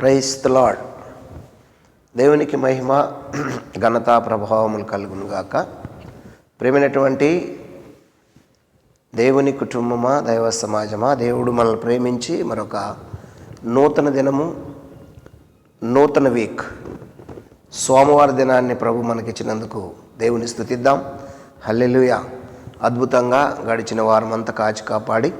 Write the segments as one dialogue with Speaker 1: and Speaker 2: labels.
Speaker 1: Price lord దేవునికి మహిమ ఘనత ప్రభావములు కలుగునుగాక ప్రేమైనటువంటి దేవుని కుటుంబమా దైవ సమాజమా దేవుడు మనల్ని ప్రేమించి మరొక నూతన దినము నూతన వీక్ సోమవార దినాన్ని ప్రభు మనకిచ్చినందుకు దేవుని స్థుతిద్దాం. హల్లెలుయ. అద్భుతంగా గడిచిన వారమంతా కాచి కాపాడి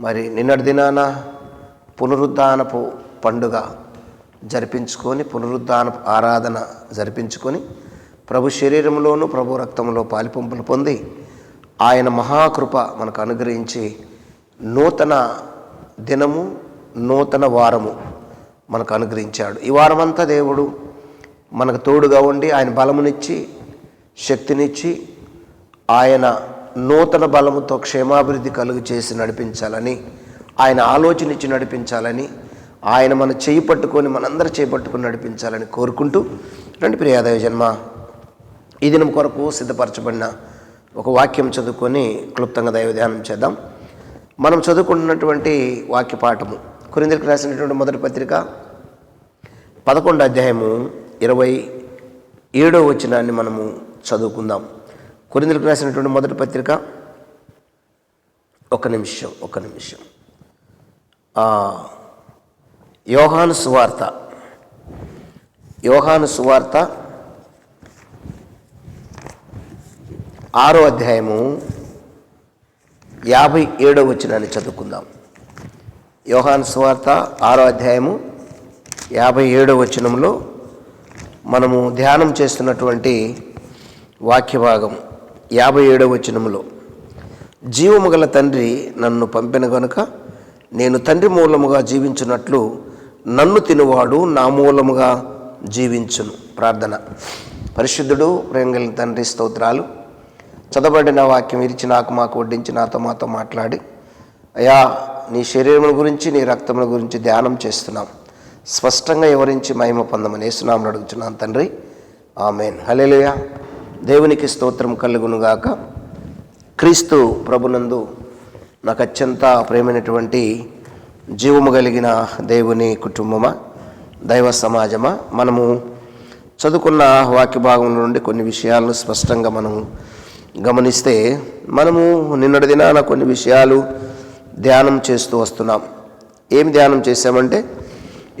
Speaker 1: మరి నిన్నటి దినాన పునరుద్ధానపు పండుగ జరిపించుకొని పునరుద్ధాన ఆరాధన జరిపించుకొని ప్రభు శరీరంలోను ప్రభు రక్తంలో పాలిపంపులు పొంది ఆయన మహాకృప మనకు అనుగ్రహించి నూతన దినము నూతన వారము మనకు అనుగ్రహించాడు. ఈ వారమంతా దేవుడు మనకు తోడుగా ఉండి ఆయన బలమునిచ్చి శక్తినిచ్చి ఆయన నూతన బలముతో క్షేమాభివృద్ధి కలుగు చేసి నడిపించాలని ఆయన ఆలోచన ఇచ్చి నడిపించాలని ఆయన మన చేయి పట్టుకొని మనందరూ చేపట్టుకొని నడిపించాలని కోరుకుంటూ రండి ప్రియాదవ జన్మ ఈ దినం కొరకు సిద్ధపరచబడిన ఒక వాక్యం చదువుకొని క్లుప్తంగా దైవ ధ్యానం చేద్దాం. మనం చదువుకుంటున్నటువంటి వాక్య పాఠము కొరిందరికి రాసినటువంటి మొదటి పత్రిక పదకొండు అధ్యాయము ఇరవై ఏడో వచనాన్ని మనము చదువుకుందాం. కొరిందలకు రాసినటువంటి మొదటి పత్రిక ఒక నిమిషం ఒక నిమిషం. యోహాను సువార్త. యోహాను సువార్త ఆరో అధ్యాయము యాభై ఏడో వచనాన్ని చదువుకుందాం. యోహాను సువార్త ఆరో అధ్యాయము యాభై ఏడో వచనంలో మనము ధ్యానం చేస్తున్నటువంటి వాక్య భాగం యాభై ఏడో వచనములో జీవము గల తండ్రి నన్ను పంపిన గనుక నేను తండ్రి మూలముగా జీవించినట్లు నన్ను తినువాడు నా మూలముగా జీవించును. ప్రార్థన. పరిశుద్ధుడు ప్రేమగలిగిన తండ్రి స్తోత్రాలు. చదవబడిన వాక్యం ఇరిచి నాకు మాకు వడ్డించి నాతో మాతో మాట్లాడి. అయా నీ శరీరముల గురించి నీ రక్తముల గురించి ధ్యానం చేస్తున్నాం. స్పష్టంగా వివరించి మహిమ పొందమని వేస్తున్నామని అడుగుతున్నాను తండ్రి. ఆమెన్. హలేలుయ దేవునికి స్తోత్రం కలుగునుగాక. క్రీస్తు ప్రభునందు నాకు అత్యంత ప్రేమైనటువంటి జీవము కలిగిన దేవుని కుటుంబమా? దైవ సమాజమా? మనము చదువుకున్న వాక్య భాగం నుండి కొన్ని విషయాలను స్పష్టంగా మనము గమనిస్తే మనము నిన్నటి దినాన కొన్ని విషయాలు ధ్యానం చేస్తూ వస్తున్నాం. ఏమి ధ్యానం చేశామంటే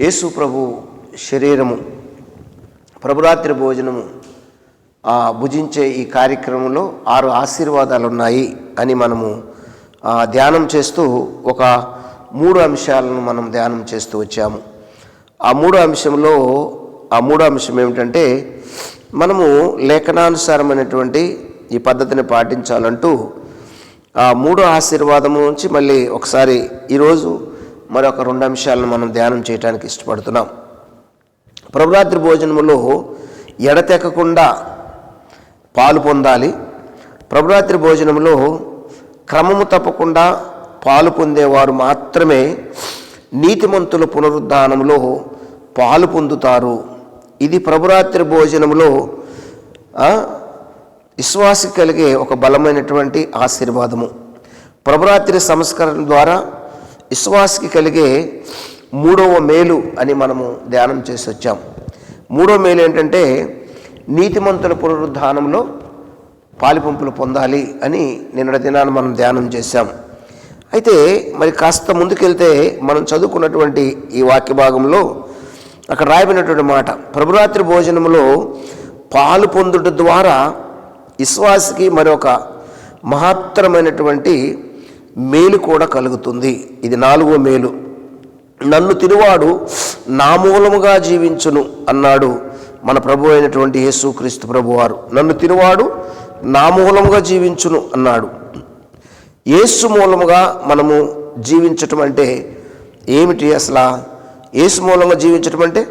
Speaker 1: యేసు ప్రభు శరీరము ప్రభురాత్రి భోజనము భుజించే ఈ కార్యక్రమంలో ఆరు ఆశీర్వాదాలు ఉన్నాయి అని మనము ధ్యానం చేస్తూ ఒక మూడు అంశాలను మనం ధ్యానం చేస్తూ వచ్చాము. ఆ మూడు అంశంలో ఆ మూడో అంశం ఏమిటంటే మనము లేఖనానుసారమైనటువంటి ఈ పద్ధతిని పాటించాలంటూ ఆ మూడో ఆశీర్వాదము నుంచి మళ్ళీ ఒకసారి ఈరోజు మరొక రెండు అంశాలను మనం ధ్యానం చేయడానికి ఇష్టపడుతున్నాం. ప్రభురాత్రి భోజనములో ఎడతెక్కకుండా పాలు పొందాలి. ప్రభురాత్రి భోజనంలో క్రమము తప్పకుండా పాలు పొందేవారు మాత్రమే నీతిమంతుల పునరుద్ధానంలో పాలు పొందుతారు. ఇది ప్రభురాత్రి భోజనంలో విశ్వాసి కలిగే ఒక బలమైనటువంటి ఆశీర్వాదము. ప్రభురాత్రి సంస్కరణ ద్వారా విశ్వాసికి కలిగే మూడవ మేలు అని మనము ధ్యానం చేసి వచ్చాం. మూడవ మేలు ఏంటంటే నీతిమంతుల పునరుద్ధానంలో పాలిపంపులు పొందాలి అని నిన్నటి దినాన్ని మనం ధ్యానం చేశాం. అయితే మరి కాస్త ముందుకెళ్తే మనం చదువుకున్నటువంటి ఈ వాక్య భాగంలో అక్కడ రాయబడినటువంటి మాట ప్రభురాత్రి భోజనంలో పాలు పొందుట ద్వారా విశ్వాసికి మరొక మహత్తరమైనటువంటి మేలు కూడా కలుగుతుంది. ఇది నాలుగో మేలు. నన్ను తిరువాడు నా మూలముగా జీవించును అన్నాడు మన ప్రభు అయినటువంటి యేసుక్రీస్తు ప్రభువారు. నన్ను తిరువాడు నా మూలముగా జీవించును అన్నాడు. ఏసు మూలముగా మనము జీవించటం అంటే ఏమిటి అసలు? ఏసు మూలంగా జీవించటం అంటే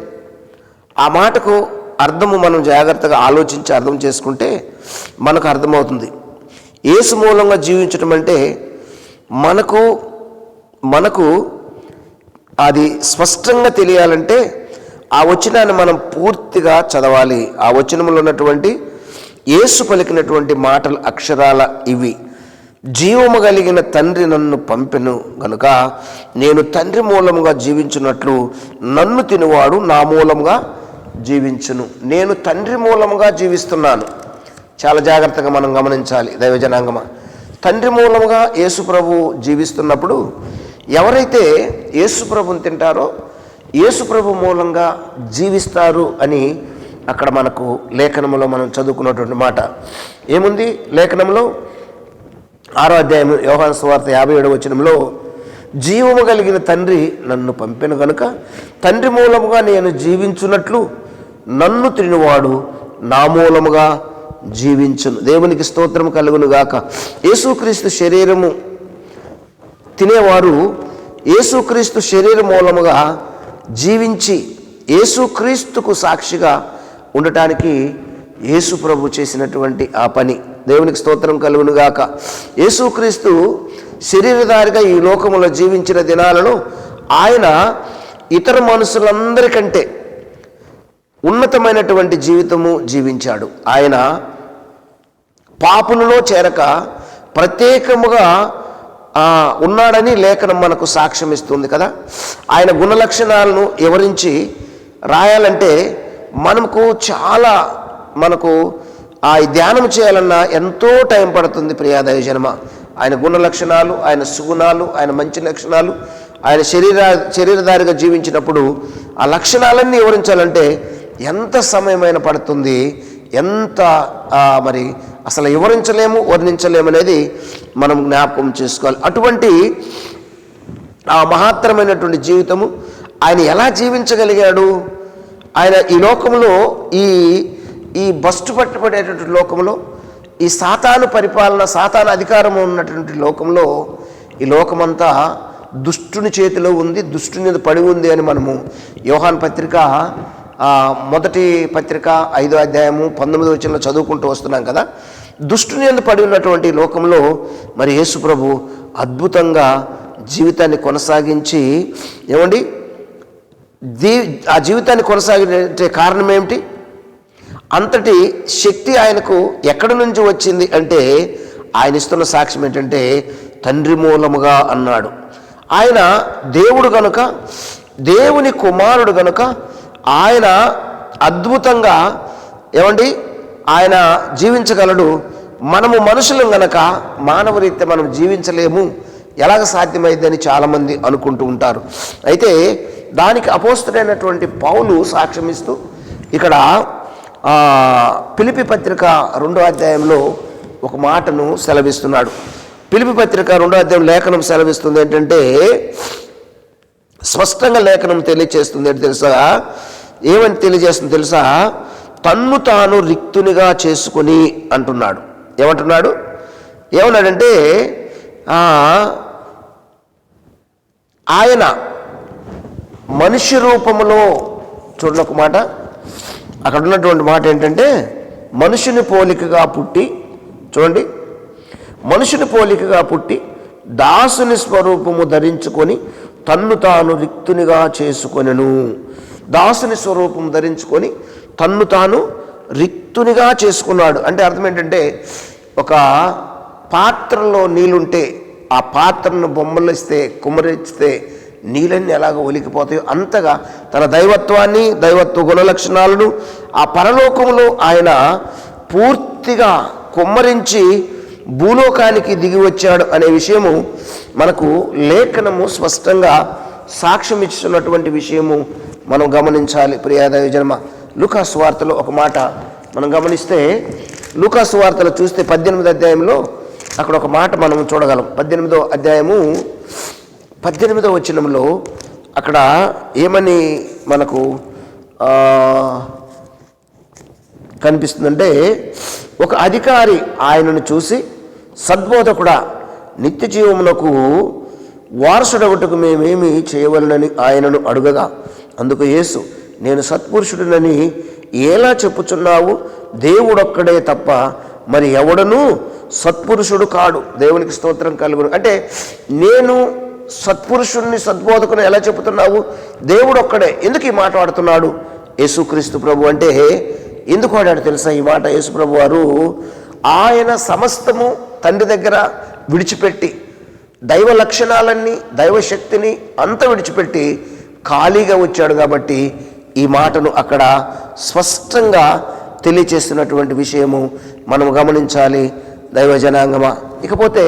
Speaker 1: ఆ మాటకు అర్థము మనం జాగ్రత్తగా ఆలోచించి అర్థం చేసుకుంటే మనకు అర్థమవుతుంది. ఏసు మూలంగా జీవించటం అంటే మనకు మనకు అది స్పష్టంగా తెలియాలంటే ఆ వచనాన్ని మనం పూర్తిగా చదవాలి. ఆ వచనంలో ఉన్నటువంటి ఏసు పలికినటువంటి మాటల అక్షరాల ఇవి. జీవము కలిగిన తండ్రి నన్ను పంపెను గనుక నేను తండ్రి మూలముగా జీవించినట్లు నన్ను తినేవాడు నా మూలముగా జీవించును. నేను తండ్రి మూలముగా జీవిస్తున్నాను. చాలా జాగ్రత్తగా మనం గమనించాలి. దైవజనాంగమ. తండ్రి మూలముగా యేసుప్రభు జీవిస్తున్నప్పుడు ఎవరైతే యేసుప్రభుని తింటారో యేసుప్రభు మూలంగా జీవిస్తారు అని అక్కడ మనకు లేఖనంలో మనం చదువుకున్నటువంటి మాట. ఏముంది లేఖనంలో ఆరో అధ్యాయం యోహాన్ స్వార్త యాభై ఏడు వచనంలో జీవము కలిగిన తండ్రి నన్ను పంపిన కనుక తండ్రి మూలముగా నేను జీవించున్నట్లు నన్ను తినివాడు నా మూలముగా జీవించును. దేవునికి స్తోత్రం కలుగునుగాక యేసుక్రీస్తు శరీరము తినేవారు యేసుక్రీస్తు శరీర మూలముగా జీవించి యేసుక్రీస్తుకు సాక్షిగా ఉండటానికి యేసు ప్రభు చేసినటువంటి ఆ పని. దేవునికి స్తోత్రం కలుగును గాక యేసుక్రీస్తు శరీరధారిగా ఈ లోకములో జీవించిన దినాలను ఆయన ఇతర మనుషులందరికంటే ఉన్నతమైనటువంటి జీవితము జీవించాడు. ఆయన పాపులలో చేరక ప్రత్యేకముగా ఉన్నాడని లేఖనం మనకు సాక్ష్యం ఇస్తుంది కదా. ఆయన గుణలక్షణాలను వివరించి రాయాలంటే మనకు చాలా మనకు ఆ ధ్యానం చేయాలన్నా ఎంతో టైం పడుతుంది ప్రియాదయ జన్మ ఆయన గుణ లక్షణాలు ఆయన సుగుణాలు ఆయన మంచి లక్షణాలు ఆయన శరీర శరీరధారిగా జీవించినప్పుడు ఆ లక్షణాలన్నీ వివరించాలంటే ఎంత సమయమైన పడుతుంది ఎంత మరి అసలు వివరించలేము వర్ణించలేము అనేది మనం జ్ఞాపకం చేసుకోవాలి. అటువంటి ఆ మహత్తరమైనటువంటి జీవితము ఆయన ఎలా జీవించగలిగాడు ఆయన ఈ లోకంలో ఈ ఈ బస్టు పట్టుబడేటువంటి లోకంలో ఈ సాతాను పరిపాలన సాతాను అధికారం ఉన్నటువంటి లోకంలో ఈ లోకమంతా దుష్టుని చేతిలో ఉంది దుష్టుని మీద పడి ఉంది అని మనము యోహాన్ పత్రిక మొదటి పత్రిక ఐదో అధ్యాయము పంతొమ్మిది వచ్చిన చదువుకుంటూ వస్తున్నాం కదా. దుష్టుని ఎందు పడి ఉన్నటువంటి లోకంలో మరి యేసు ప్రభు అద్భుతంగా జీవితాన్ని కొనసాగించి ఏమండి? దీ ఆ జీవితాన్ని కొనసాగే కారణం ఏమిటి? అంతటి శక్తి ఆయనకు ఎక్కడి నుంచి వచ్చింది అంటే ఆయన ఇస్తున్న సాక్ష్యం ఏంటంటే తండ్రి మూలముగా అన్నాడు. ఆయన దేవుడు గనుక దేవుని కుమారుడు గనుక ఆయన అద్భుతంగా ఏమండి? ఆయన జీవించగలడు. మనము మనుషులం గనక మానవరీత్య మనం జీవించలేము. ఎలాగ సాధ్యమైందని చాలామంది అనుకుంటూ ఉంటారు. అయితే దానికి అపోస్తుడైనటువంటి పౌలు సాక్ష్యమిస్తూ ఇక్కడ పిలిపి పత్రిక రెండో అధ్యాయంలో ఒక మాటను సెలవిస్తున్నాడు. పిలిపి పత్రిక రెండో అధ్యాయం లేఖనం సెలవిస్తుంది ఏంటంటే స్పష్టంగా లేఖనం తెలియజేస్తుంది ఏంటి తెలుసా? ఏమని తెలియజేస్తుంది తెలుసా? తన్ను తాను రిక్తునిగా చేసుకుని అంటున్నాడు. ఏమంటున్నాడు? ఏమన్నాడంటే ఆయన మనిషి రూపంలో చూడండి ఒక మాట. అక్కడ ఉన్నటువంటి మాట ఏంటంటే మనుషుని పోలికగా పుట్టి చూడండి మనుషుని పోలికగా పుట్టి దాసుని స్వరూపము ధరించుకొని తన్ను తాను రిక్తునిగా చేసుకొనెను. దాసుని స్వరూపం ధరించుకొని తన్ను తాను రిక్తునిగా చేసుకున్నాడు. అంటే అర్థం ఏంటంటే ఒక పాత్రలో నీళ్ళుంటే ఆ పాత్రను బొమ్మలు ఇస్తే నీళ్ళన్నీ ఎలాగ ఒలికిపోతాయో అంతగా తన దైవత్వాన్ని దైవత్వ గుణలక్షణాలను ఆ పరలోకంలో ఆయన పూర్తిగా కుమ్మరించి భూలోకానికి దిగి వచ్చాడు అనే విషయము మనకు లేఖనము స్పష్టంగా సాక్ష్యం ఇస్తున్నటువంటి విషయము మనం గమనించాలి. ప్రియాదయ జన్మ లుకాసు వార్తలో ఒక మాట మనం గమనిస్తే లుకాసు వార్తలు చూస్తే పద్దెనిమిది అధ్యాయంలో అక్కడ ఒక మాట మనం చూడగలం. పద్దెనిమిదో అధ్యాయము పద్దెనిమిదో వచనంలో అక్కడ ఏమని మనకు కనిపిస్తుందంటే ఒక అధికారి ఆయనను చూసి సద్బోధకుడా నిత్య జీవమునకు వారసుడగటకు మేమేమి చేయవలనని ఆయనను అడుగగా అందుకు యేసు నేను సత్పురుషుడినని ఎలా చెప్పుచున్నావు? దేవుడొక్కడే తప్ప మరి ఎవడను సత్పురుషుడు కాడు. దేవునికి స్తోత్రం కలుగును. అంటే నేను సత్పురుషుణ్ణి సద్బోధకుని ఎలా చెబుతున్నావు? దేవుడు ఒక్కడే ఎందుకు ఈ మాట ఆడుతున్నాడు? యేసుక్రీస్తు ప్రభు అంటే ఎందుకు ఆడాడు తెలుసా ఈ మాట? యేసు ప్రభు వారు ఆయన సమస్తము తండ్రి దగ్గర విడిచిపెట్టి దైవ లక్షణాలన్నీ దైవశక్తిని అంత విడిచిపెట్టి ఖాళీగా వచ్చాడు కాబట్టి ఈ మాటను అక్కడ స్పష్టంగా తెలియచేస్తున్నటువంటి విషయము మనం గమనించాలి. దైవ జనాంగమా. ఇకపోతే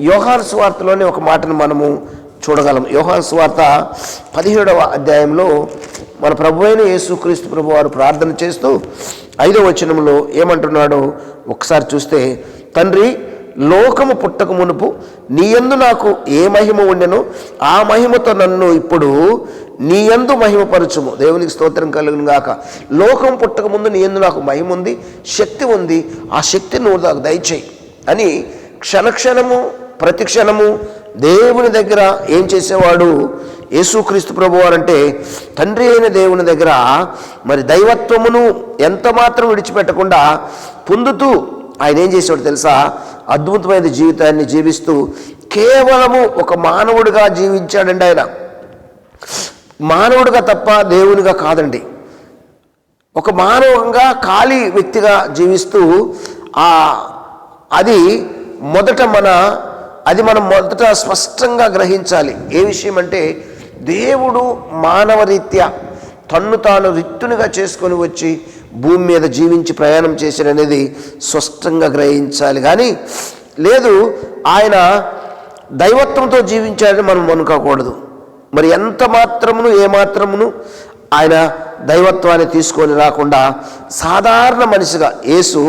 Speaker 1: యోహాన్ స్వార్తలోనే ఒక మాటను మనము చూడగలం. యోహాన్ స్వార్త పదిహేడవ అధ్యాయంలో మన ప్రభు అయిన యేసుక్రీస్తు ప్రభు వారు ప్రార్థన చేస్తూ ఐదవ వచనంలో ఏమంటున్నాడో ఒకసారి చూస్తే తండ్రి లోకము పుట్టక మునుపు నీ యందు నాకు ఏ మహిమ ఉండెనో? ఆ మహిమతో నన్ను ఇప్పుడు నీ యందు మహిమపరచుము. దేవునికి స్తోత్రం కలుగును గాక. లోకం పుట్టక ముందు నీ యందు నాకు మహిమ ఉంది శక్తి ఉంది. ఆ శక్తి నువ్వు నాకు దయచేయి అని క్షణక్షణము ప్రతి క్షణము దేవుని దగ్గర ఏం చేసేవాడు? యేసుక్రీస్తు ప్రభు అంటే తండ్రి అయిన దేవుని దగ్గర మరి దైవత్వమును ఎంత మాత్రం విడిచిపెట్టకుండా పొందుతూ ఆయన ఏం చేసేవాడు తెలుసా? అద్భుతమైన జీవితాన్ని జీవిస్తూ కేవలము ఒక మానవుడిగా జీవించాడండి ఆయన. మానవుడిగా తప్ప దేవునిగా కాదండి. ఒక మానవంగా ఖాళీ వ్యక్తిగా జీవిస్తూ అది మొదట మన అది మనం మొదట స్పష్టంగా గ్రహించాలి. ఏ విషయం అంటే దేవుడు మానవరీత్యా తన్ను తాను రిత్తునిగా చేసుకొని వచ్చి భూమి మీద జీవించి ప్రయాణం చేశాడనేది స్పష్టంగా గ్రహించాలి. కానీ లేదు ఆయన దైవత్వంతో జీవించాడని మనం అనుకోకూడదు మరి ఎంత మాత్రమును ఏమాత్రమును ఆయన దైవత్వాన్ని తీసుకొని రాకుండా సాధారణ మనిషిగా యేసు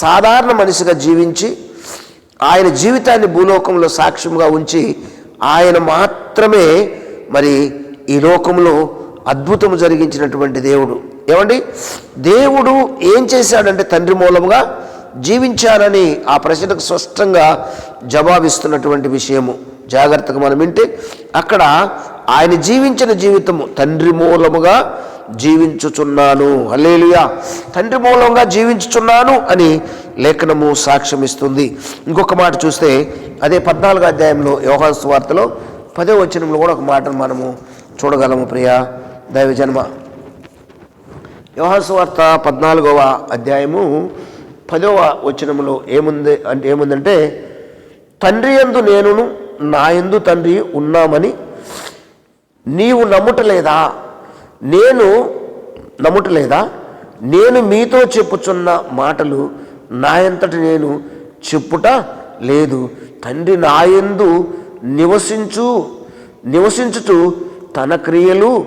Speaker 1: సాధారణ మనిషిగా జీవించి ఆయన జీవితాన్ని భూలోకంలో సాక్ష్యంగా ఉంచి ఆయన మాత్రమే మరి ఈ లోకంలో అద్భుతము జరిగించినటువంటి దేవుడు. ఏమండి? దేవుడు ఏం చేశాడంటే తండ్రి మూలముగా జీవించానని ఆ ప్రశ్నకు స్పష్టంగా జవాబిస్తున్నటువంటి విషయము. జాగ్రత్తగా మనం వింటే అక్కడ ఆయన జీవించిన జీవితము తండ్రి మూలముగా జీవించుచున్నాను. అల్లేలుయా తండ్రి మూలంగా జీవించుచున్నాను అని లేఖనము సాక్ష్యమిస్తుంది. ఇంకొక మాట చూస్తే అదే పద్నాలుగో అధ్యాయంలో యోగాసు వార్తలో పదో వచనంలో కూడా ఒక మాటను మనము చూడగలము ప్రియా దైవజన్మ. యోహాన్ వార్త పద్నాలుగవ అధ్యాయము పదవ వచనములో ఏముంది అంటే ఏముందంటే తండ్రి యందు నేనును నా యందు తండ్రి ఉన్నామని నీవు నమ్ముటలేదా? నేను నమ్ముటలేదా? నేను మీతో చెప్పుచున్న మాటలు నాయంతటి నేను చెప్పుట లేదు. తండ్రి నాయందు నివసించు నివసించుచు తన క్రియలు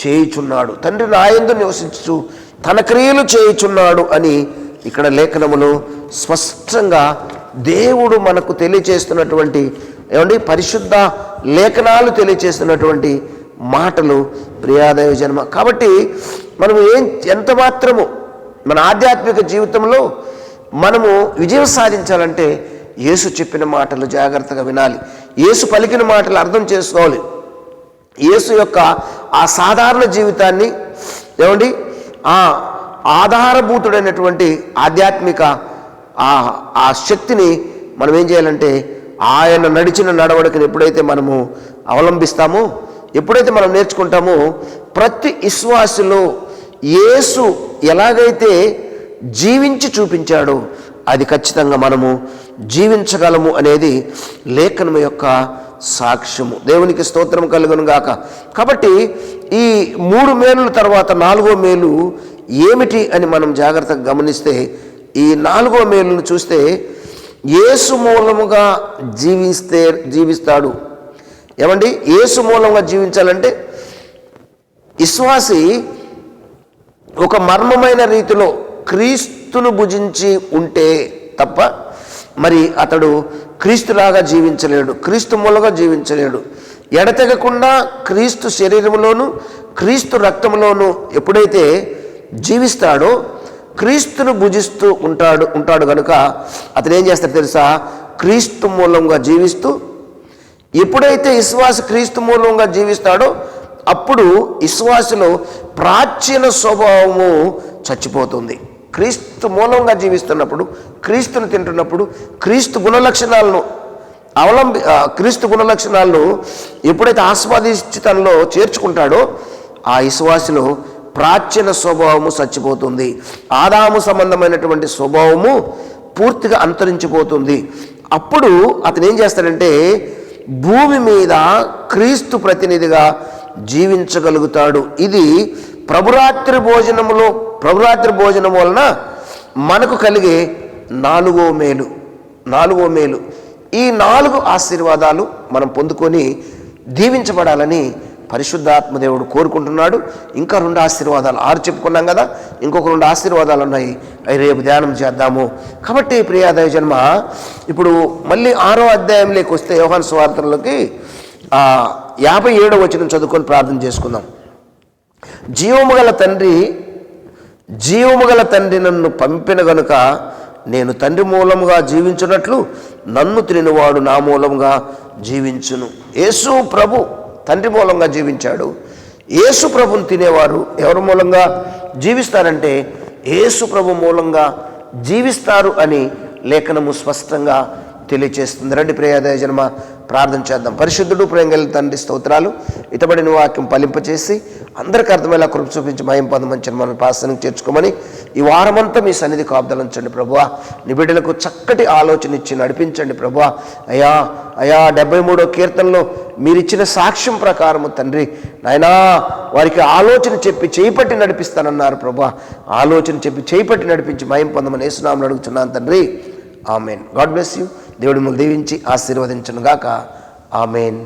Speaker 1: చేయుచున్నాడు. తండ్రి నాయందు నివసించుచు తన క్రియలు చేయుచున్నాడు అని ఇక్కడ లేఖనములో స్పష్టంగా దేవుడు మనకు తెలియచేస్తున్నటువంటి ఏమండి పరిశుద్ధ లేఖనాలు తెలియచేస్తున్నటువంటి మాటలు ప్రియాదయ జన్మ. కాబట్టి మనము ఏం ఎంత మాత్రము మన ఆధ్యాత్మిక జీవితంలో మనము విజయం సాధించాలంటే యేసు చెప్పిన మాటలు జాగ్రత్తగా వినాలి. యేసు పలికిన మాటలు అర్థం చేసుకోవాలి. యేసు యొక్క ఆ సాధారణ జీవితాన్ని ఏమండి? ఆ ఆధారభూతుడైనటువంటి ఆధ్యాత్మిక ఆ ఆ శక్తిని మనం ఏం చేయాలంటే ఆయన నడిచిన నడవడికను ఎప్పుడైతే మనము అవలంబిస్తామో ఎప్పుడైతే మనం నేర్చుకుంటామో ప్రతి విశ్వాసులో యేసు ఎలాగైతే జీవించి చూపించాడో అది ఖచ్చితంగా మనము జీవించగలము అనేది లేఖనం యొక్క సాక్ష్యము. దేవునికి స్తోత్రం కలుగును గాక. కాబట్టి ఈ మూడు మేలుల తర్వాత నాలుగో మేలు ఏమిటి అని మనం జాగ్రత్తగా గమనిస్తే ఈ నాలుగో మేలును చూస్తే యేసు మూలముగా జీవిస్తే జీవిస్తాడు. ఏమండి? యేసు మూలంగా జీవించాలంటే విశ్వాసి ఒక మర్మమైన రీతిలో క్రీస్తును భుజించి ఉంటే తప్ప మరి అతడు క్రీస్తులాగా జీవించలేడు క్రీస్తు మూలంగా జీవించలేడు. ఎడతెగకుండా క్రీస్తు శరీరంలోను క్రీస్తు రక్తంలోను ఎప్పుడైతే జీవిస్తాడో క్రీస్తును భుజిస్తూ ఉంటాడు ఉంటాడు కనుక అతను ఏం చేస్తాడు తెలుసా? క్రీస్తు మూలంగా జీవిస్తూ ఎప్పుడైతే విశ్వాస క్రీస్తు మూలంగా జీవిస్తాడో అప్పుడు విశ్వాసులో ప్రాచీన స్వభావము చచ్చిపోతుంది. క్రీస్తు మూలంగా జీవిస్తున్నప్పుడు క్రీస్తును తింటున్నప్పుడు క్రీస్తు గుణలక్షణాలను అవలంబి క్రీస్తు గుణలక్షణాలను ఎప్పుడైతే ఆస్వాదించి తనలో చేర్చుకుంటాడో ఆ విశ్వాసులో ప్రాచీన స్వభావము చచ్చిపోతుంది. ఆదాము సంబంధమైనటువంటి స్వభావము పూర్తిగా అంతరించిపోతుంది. అప్పుడు అతను ఏం చేస్తాడంటే భూమి మీద క్రీస్తు ప్రతినిధిగా జీవించగలుగుతాడు. ఇది ప్రభురాత్రి భోజనములో ప్రభురాత్రి భోజనం వలన మనకు కలిగే నాలుగో మేలు నాలుగో మేలు. ఈ నాలుగు ఆశీర్వాదాలు మనం పొందుకొని దీవించబడాలని పరిశుద్ధాత్మదేవుడు కోరుకుంటున్నాడు. ఇంకా రెండు ఆశీర్వాదాలు ఆరు చెప్పుకున్నాం కదా. ఇంకొక రెండు ఆశీర్వాదాలు ఉన్నాయి. అవి రేపు ధ్యానం చేద్దాము. కాబట్టి ప్రియాదయ జన్మ ఇప్పుడు మళ్ళీ ఆరో అధ్యాయంలోకి వస్తే యోహాన్ స్వార్థంలోకి యాభై ఏడో వచ్చిన చదువుకొని ప్రార్థన చేసుకుందాం. జీవము గల తండ్రి జీవము గల తండ్రి నన్ను పంపిన గనుక నేను తండ్రి మూలముగా జీవించున్నట్లు నన్ను తినినవాడు నా మూలముగా జీవించును. యేసు ప్రభు. తండ్రి మూలంగా జీవించాడు. యేసు ప్రభుని తినేవారు ఎవరి మూలంగా? జీవిస్తారంటే యేసు ప్రభు మూలంగా జీవిస్తారు అని లేఖనము స్పష్టంగా తెలియచేస్తుంది. రండి ప్రియాదయ జన్మ ప్రార్థన చేద్దాం. పరిశుద్ధుడు ప్రేంగల తండ్రి స్తోత్రాలు. ఇతబడిన వాక్యం పలింపచేసి అందరికి అర్థమయ్యేలా కృప చూపించి మయం పొందమని మనం పాసనకు చేర్చుకోమని ఈ వారమంతా మీ సన్నిధి కాపుదలంచండి ప్రభువా. నిబిడలకు చక్కటి ఆలోచన ఇచ్చి నడిపించండి ప్రభువా. అయా అయా డెబ్బై మూడో కీర్తనలో మీరిచ్చిన సాక్ష్యం ప్రకారము తండ్రి. నాయనా వారికి ఆలోచన చెప్పి చేపట్టి నడిపిస్తానన్నారు ప్రభా ఆలోచన చెప్పి చేపట్టి నడిపించి మయం పొందమని వేసునామని అడుగుతున్నాను తండ్రి. ఆమెన్. God bless you. దేవుడి ముందు దీవించి ఆశీర్వదించను గాక ఆమెన్.